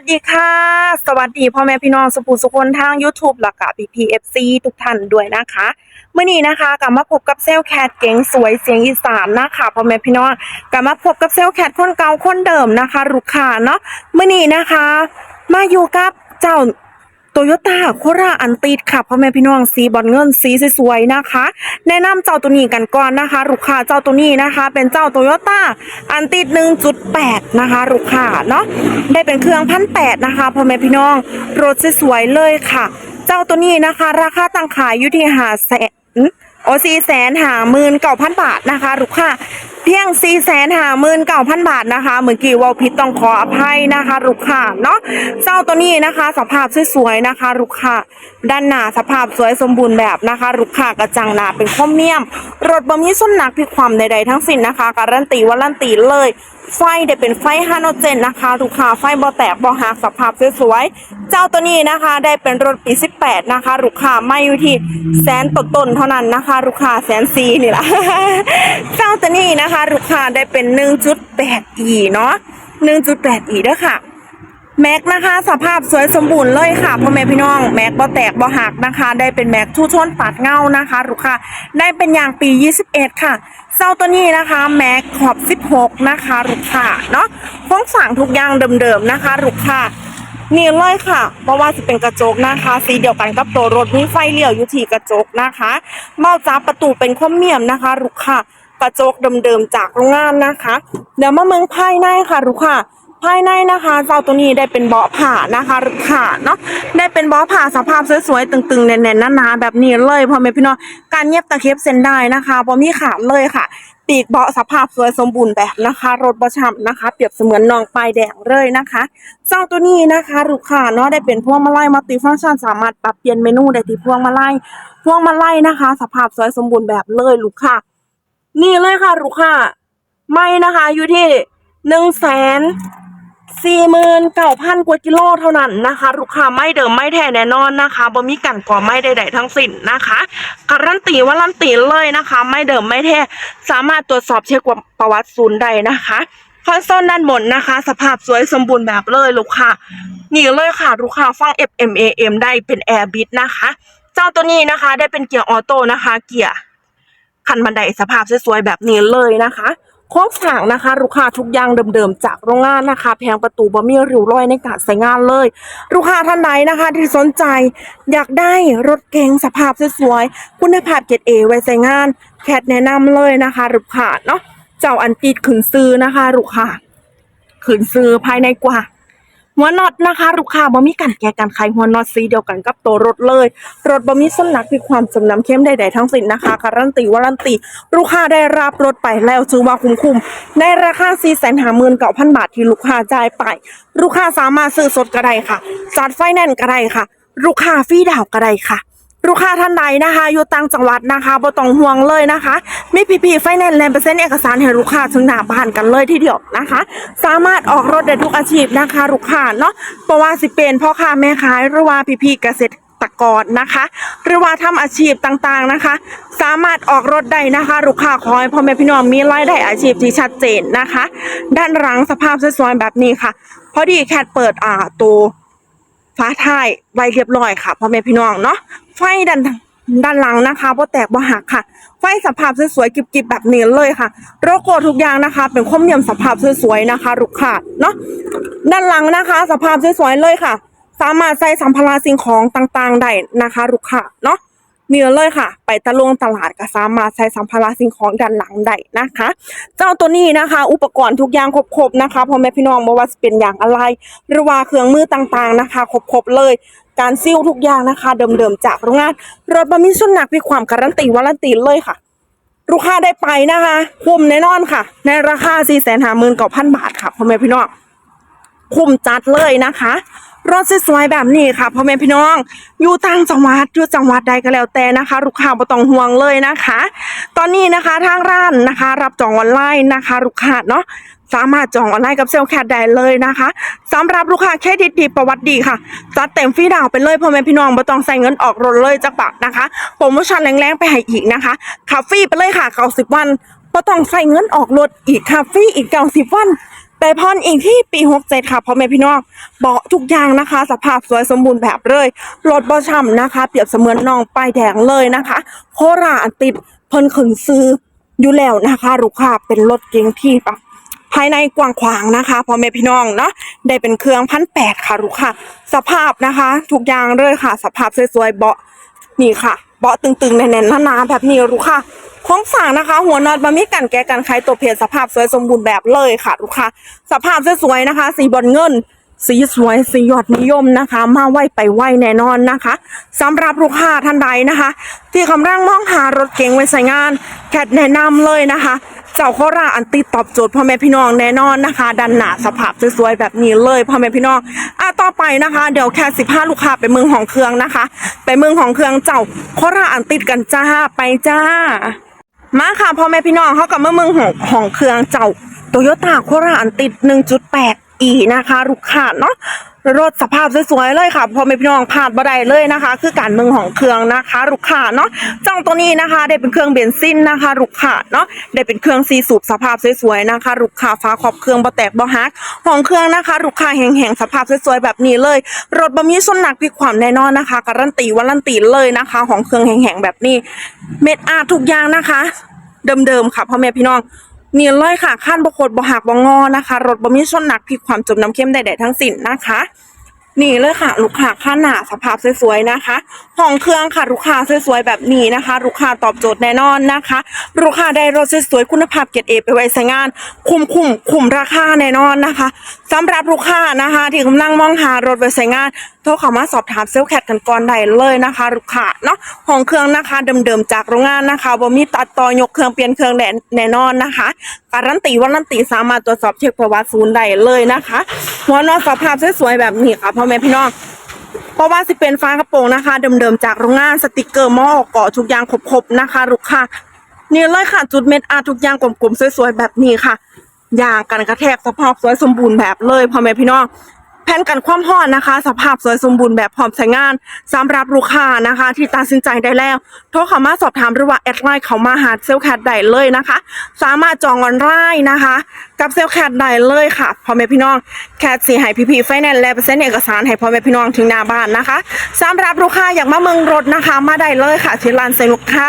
วัสดีค่ะ สวัสดีพ่อแม่พี่น้องสุภูสุคนทาง YouTube หลักก็ PPFC ทุกท่านด้วยนะคะเมื่อนี้นะคะกลับมาพบกับเซลแคทเก๋งสวยเสียงอีสานนะคะพ่อแม่พี่น้องกลับมาพบกับเซลลแคทคนเก่าคนเดิมนะคะลูกค้าเนาะเมื่อนี้นะคะ มาอยู่กับเจ้า โตโยต้าโคราอันติดค่ะพ่อแม่พี่น้องสีบอลเงินสีสวยๆนะคะ แนะนำเจ้าตัวนี้กันก่อนนะคะลูกค้าเจ้าตัวนี้นะคะ เป็นเจ้าโตโยต้าอันติด1.8 นะคะลูกค้าเนาะได้เป็นเครื่องพันแปดนะคะพ่อแม่พี่น้องรถสวยๆเลยค่ะ เจ้าตัวนี้นะคะ ราคาตั้งขายอยู่ที่หาแสนโอสี่แสนหาหมื่นเก้าพันบาทนะคะลูกค้า เพียง4ี่แสนหาหมื่นเก้าพันบาทนะคะ เมื่อกี้เว่าผิดต้องขออภัยนะคะ ลูกค้าเนาะเจ้าตัวนี้นะคะ สภาพสวยๆนะคะ ลูกค้าด้านหน้าสภาพสวยสมบูรณ์แบบนะคะ ลูกค้ากระจังหน้าเป็นคอมเมียม รถบะมีส้นหนักพิความใดๆทั้งสิ้นนะคะ การันตีว่ารันตีเลย ไฟได้เป็นไฟฮาโนเจนนะคะลูกค้าไฟบอแตกบอหักสภาพสวยๆ เจ้าตัวนี้นะคะ ได้เป็นรถปี 18 นะคะลูกค้าไม่อยู่ที่แสนต้นๆเท่านั้นนะคะลูกค้าแสนซีนี่แหละเจ้าตัวนี้นะคะลูกค้าได้เป็น 1.8e เนาะ 1.8e เด้อค่ะ แม็กนะคะสภาพสวยสมบูรณ์เลยค่ะพ่อแม่พี่น้องแม็กบ่แตกบ่หักนะคะ ได้เป็นแม็กทู่ชนปัดเงานะคะลูกค้าได้เป็นอย่างปี 21 ค่ะเจ้าตัวนี้นะคะแม็กขอบ 16 นะคะลูกค้าเนาะโครงสั่งทุกอย่างเดิมๆนะคะลูกค้านี่เลยค่ะเพราะว่าจะเป็นกระจกนะคะ สีเดียวกันกับตัวรถมีไฟเลี้ยวอยู่ที่กระจกนะคะเบ้าจ้าประตูเป็นคอมเมียมนะคะลูกค้ากระจกเดิมๆจากโรงงานนะคะ เดี๋ยวมาเมืองภายในค่ะลูกค้า ภายในนะคะเจ้าตัวนี้ได้เป็นเบาะผ่านะคะผ่าเนาะได้เป็นเบาะผ่าสภาพสวยๆตึงๆแน่นๆหนาๆแบบนี้เลยพ่อแม่พี่น้องการเย็บตะเข็บเส้นได้นะคะพอมีขาดเลยค่ะปีกเบาะสภาพสวยสมบูรณ์แบบนะคะ รถประชันะคะ เปรียบเสมือนนองปลายแดงเลยนะคะ เจ้าตัวนี้นะคะลูกค้าเนาะได้เป็นพวงมาลัยมัลติฟังก์ชันสามารถปรับเปลี่ยนเมนูได้ที่พวงมาลัยพวงมาลัยนะคะ สภาพสวยสมบูรณ์แบบเลยลูกค้านี่เลยค่ะลูกค้าไม่นะคะอยู่ที่หนึ่งแสน สี่หมื่นเก้าพันกว่ากิโลเท่านั้นนะคะลูกค้าไม่เดิมไม่แท้แน่นอนนะคะบ่มีกันก่อไม่ใดๆทั้งสิ้นนะคะการันตีว่ารันตีเลยนะคะ ไม่เดิมไม่แท้สามารถตรวจสอบเช็คประวัติศูนย์ใดนะคะคอนโซลด้านบนนะคะ สภาพสวยสมบูรณ์แบบเลยลูกค้านี่เลยค่ะลูกค้าฟัง FM AM ได้เป็น Air b i t นะคะ เจ้าตัวนี้นะคะ ได้เป็นเกียร์ออโต้นะคะ เกียร์คันบันไดสภาพสวยๆแบบนี้เลยนะคะ โค้งสร้างนะคะลูกค้าทุกอย่างเดิมๆจากโรงงานนะคะแพงประตูบะมีริ้วรอยในการใช้งานเลย ลูกค้าท่านใดนะคะ ที่สนใจ อยากได้รถเก๋งสภาพสวยๆคุณภาพเกรดเอไว้ใช้งาน แคทแนะนำเลยนะคะลูกค้าเนาะเจ้าอันติดขืนซื้อนะคะลูกค้าขืนซื้อภายในกว่า หัวน็อตนะคะลูกค้าบ่มีกันแก้กันไขหัวน็อตสีเดียวกันกับตัวรถเลย รถบ่มีส้นหนักมีความจำนำเข้มใดๆทั้งสิ้นนะคะการันตีวารันตีลูกค้าได้รับรถไปแล้วถือว่าคุ้มคุ้มในราคา 4 5 9 0 0 0 บาทที่ลูกค้าจ่ายไป ลูกค้าสามารถซื้อสดก็ได้ค่ะจัดไฟแนนซ์ก็ได้ค่ะ ลูกค้าฟรีดาวก็ได้ค่ะ ลูกค้าท่านใดนะคะอยู่ต่างจังหวัดนะคะบ่ต้องห่วงเลยนะคะ มีพีพีไฟแนนซ์แลนเปอร์เซ็นต์เอกสารให้ลูกค้าถึงหน้าบ้านกันเลยทีเดียวนะคะ สามารถออกรถได้ทุกอาชีพนะคะลูกค้าเนาะเพราะว่าสิเป็นพ่อค้าแม่ขายหรือว่าพีพีเกษตรกรนะคะ หรือว่าทำอาชีพต่างๆนะคะ สามารถออกรถได้นะคะลูกค้าขอให้พ่อแม่พี่น้องมีรายได้อาชีพที่ชัดเจนนะคะ ด้านหลังสภาพสวยๆแบบนี้ค่ะ พอดีแคทเปิดอ่าตัว ฟ้าท้ายไว้เรียบร้อยค่ะพ่อแม่พี่น้องเนาะไฟด้านด้านหลังนะคะบ่แตกบ่หักค่ะ ไฟสภาพสวยๆกิบๆแบบนี้เลยค่ะโรโกทุกอย่างนะคะ เป็นคมเนียมสภาพสวยๆนะคะลูกค้าเนาะด้านหลังนะคะ สภาพสวยๆเลยค่ะ สามารถใส่สัมภาระสิ่งของต่างๆได้นะคะลูกค้าเนาะ นี่เลยค่ะ ไปตะลงตลาดก็สามารถใส่สัมภาระสิ่งของด้านหลังได้นะคะ เจ้าตัวนี้นะคะ อุปกรณ์ทุกอย่างครบๆนะคะพ่อแม่พี่น้องบ่ว่าจะเป็นอย่างอะไรหรือว่าเครื่องมือต่างๆนะคะครบๆเลยการซิลทุกอย่างนะคะ เดิมๆจากโรงงาน รถบะมีส้นหนักมีความการันตีวารันตีเลยค่ะ ลูกค้าได้ไปนะคะคุ้มแน่นอนค่ะ ในราคา4 5 9 0 0 0 บาทค่ะพ่อแม่พี่น้องคุ้มจัดเลยนะคะ รถสวยๆแบบนี้ค่ะพ่อแม่พี่น้อง อยู่ต่างจังหวัดอยู่จังหวัดใดก็แล้วแต่นะคะ ลูกค้าบ่ต้องห่วงเลยนะคะ ตอนนี้นะคะทางร้านนะคะ รับจองออนไลน์นะคะ ลูกค้าเนาะสามารถจองออนไลน์กับเซลล์แคทได้เลยนะคะสำหรับลูกค้าเครดิตดีประวัติดีค่ะ จัดเต็มฟรีดาวน์ไปเลยพ่อแม่พี่น้องบ่ต้องใส่เงินออกรถเลยจักบาทนะคะโปรโมชั่นแรงๆไปให้อีกนะคะขับฟรีไปเลยค่ะ90วันบ่ต้องใส่เงินออกรถอีกค่ะฟรีอีก90วัน แต่อนอีกที่ปีหกเจ็ดค่ะพ่อแม่พี่น้องเบาะทุกอย่างนะคะ สภาพสวยสมบูรณ์แบบเลยรถบอช่ำนะคะ เปรียบเสมือนน้องป้ายแดงเลยนะคะ โคราติดเพิ่นขึ้นซื้ออยู่แล้วนะคะลูกค้าเป็นรถเก๋งที่แบบภายในกว้างขวางนะคะพ่อแม่พี่น้องเนาะได้เป็นเครื่องพันแปดค่ะลูกค่ะ สภาพนะคะทุกอย่างเลยค่ะ สภาพสวยๆเบาะนี่ค่ะ เบาะตึงๆแน่นๆหนาๆแบบนี้ลูกค่ะ โครงสางนะคะ หัวนอนบะมีกันแกะกันไขตัวเพจสภาพสวยสมบูรณ์แบบเลยค่ะลูกค่ะสภาพสวยๆนะคะ สีบอลเงิน สีสวยสียอดนิยมนะคะ มาไหวไปไหวแน่นอนนะคะสำหรับลูกค้าท่านใดนะคะ ที่กำลังมองหารถเก๋งไว้ใช้งานแคทแนะนำเลยนะคะเจ้าโคราอันติดตอบโจทย์พ่อแม่พี่น้องแน่นอนนะคะ ดันหนาสภาพสวยๆแบบนี้เลยพ่อแม่พี่น้องอะต่อไปนะคะ เดี๋ยวแค่สิบห้าลูกค้าไปเมืองของเครื่องนะคะ ไปเมืองของเครื่องเจ้าโคราอันติดกันจ้าไปจ้า มาค่ะพ่อแม่พี่น้องเขากับเมื่อเมืองของของเครื่องเจ้าโตโยต้าโคราอันติด 1.8 e นะคะลูกค้าเนาะรถสภาพสวยๆเลยค่ะพ่อแม่พี่น้องผ่านบ่ได้เลยนะคะ คือการเมืองของเครื่องนะคะลูกค้าเนาะจ้องตัวนี้นะคะ ได้เป็นเครื่องเบนซินนะคะลูกค้าเนาะได้เป็นเครื่องซีสูบสภาพสวยๆนะคะลูกค้าฟ้าขอบเครื่องบ่แตกบ่หักของเครื่องนะคะลูกค้าแห่งๆสภาพสวยๆแบบนี้เลย รถบ่มีส้นหนักพลิความแน่นอนนะคะการันตีวารันตีเลยนะคะ ของเครื่องแห่งๆแบบนี้ เม็ดอาทุกอย่างนะคะ เดิมๆค่ะพ่อแม่พี่น้อง เนียนเลยค่ะขั้นบกโคดบหักบงอนะคะรถบมีชนหนักผิดความจมน้ำเข้มใดๆทั้งสิ้นนะคะ นี่เลยค่ะ ลูกค้าข้าหนาสภาพสวยๆนะคะห้องเครื่องค่ะลูกค้าสวยๆแบบนี้นะคะ ลูกค้าตอบโจทย์แน่นอนนะคะ ลูกค้าได้รถสวยๆคุณภาพเกรดเอไปไว้ใช้งาน คุ้มคุ้มคุ้มราคาแน่นอนนะคะสำหรับลูกค้านะคะ ที่กำลังมองหารถไว้ใช้งานโทรเข้ามาสอบถามเซลล์แคทกันก่อนได้เลยนะคะ ลูกค้าเนาะห้องเครื่องนะคะเดิมๆจากโรงงานนะคะบ่มีตัดต่อยกเครื่องเปลี่ยนเครื่องแน่แน่นอนนะคะการันตีว่ารันตีสามารถตรวจสอบเช็คประวัติศูนย์ได้เลยนะคะ หัวนอนสภาพสวยๆแบบนี้ค่ะพ่อแม่พี่น้องเพราะว่าสิเป็นฟ้ากระโปรงนะคะ เดิมๆจากโรงงานสติกเกอร์หม้อเกาะทุกอย่างครบๆนะคะลูกค้านี่เลยค่ะจุดเม็ดอาทุกอย่างกลมๆสวยๆแบบนี้ค่ะยางกันกระแทกสภาพสวยสมบูรณ์แบบเลยพ่อแม่พี่น้อง แผ่นกันความห้อนนะคะ สภาพสวยสมบูรณ์แบบพร้อมใช้งานสำหรับลูกค้านะคะ ที่ตัดสินใจได้แล้ว โทรเข้ามาสอบถามหรือว่าแอดไลน์เขามาหาเซลแคทได้เลยนะคะ สามารถจองออนไลน์นะคะ กับเซลแคทได้เลยค่ะพ่อแม่พี่น้องแคทสีให้พีพีไฟแนนซ์และเปอร์เซ็นต์เอกสารให้พ่อแม่พี่น้องถึงหน้าบ้านนะคะสำหรับลูกค้าอยากมาเมืองรถนะคะ มาได้เลยค่ะที่ร้านเซนุกค่า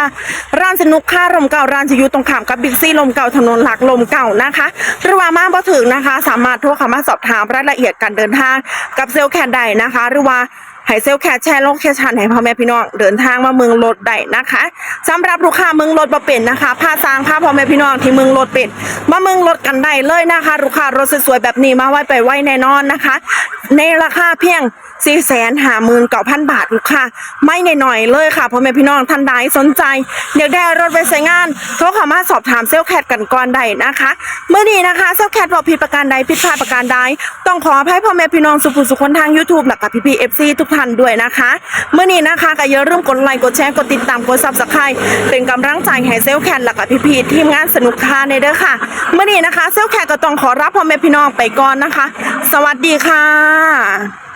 ร้านเซนุกค่าลมเก่าร้านจะอยู่ตรงข้ามกับบิ๊กซีลมเก่าถนนหลักลมเก่านะคะหรือว่ามาบ่ถึงนะคะ สามารถโทรเข้ามาสอบถามรายละเอียดการเดินทางกับเซลลแคดได้นะคะ หรือว่าให้เซลแคชแชร์โลเคชันให้พ่อแม่พี่น้องเดินทางมาเมืองรถได้นะคะสำหรับลูกค้าเมืองรถบ่เป็นนะคะผ้าซางผ้าพ่อแม่พี่น้องที่เมืองรถเป็นมาเมืองรถกันได้เลยนะคะลูกค้ารถสวยๆแบบนี้มาไว้ไปไว้แน่นอนนะคะ ในราคาเพียง 4แสนหาหมื่นเก้าพันบาทลูกค้าไม่หน่อยๆเลยค่ะพ่อแม่พี่น้องท่านใดสนใจอยากได้รถไปใช้งานโทรเข้ามาสอบถามเซลลแคทกันก่อนได้นะคะ เมื่อนี้นะคะเซลลแคทบอกผิดประการใดผิดพลาดประการใด ต้องขออภัยพ่อแม่พี่น้องสุภุสุคนทาง YouTube และกับพี่พีเอฟซีทุกท่านด้วยนะคะเมื่อนี้นะคะก็อย่าลืมกดไลค์กดแชร์กดติดตามกดซับสไครต์เป็นกำลังใจให้เซลลแคทและกับพี่พีทีมงานสนุกค่าในเด้อค่ะเมื่อนี้นะคะเซลลแคทก็ต้องขอรับพ่อแม่พี่น้องไปก่อนนะคะ สวัสดีค่ะ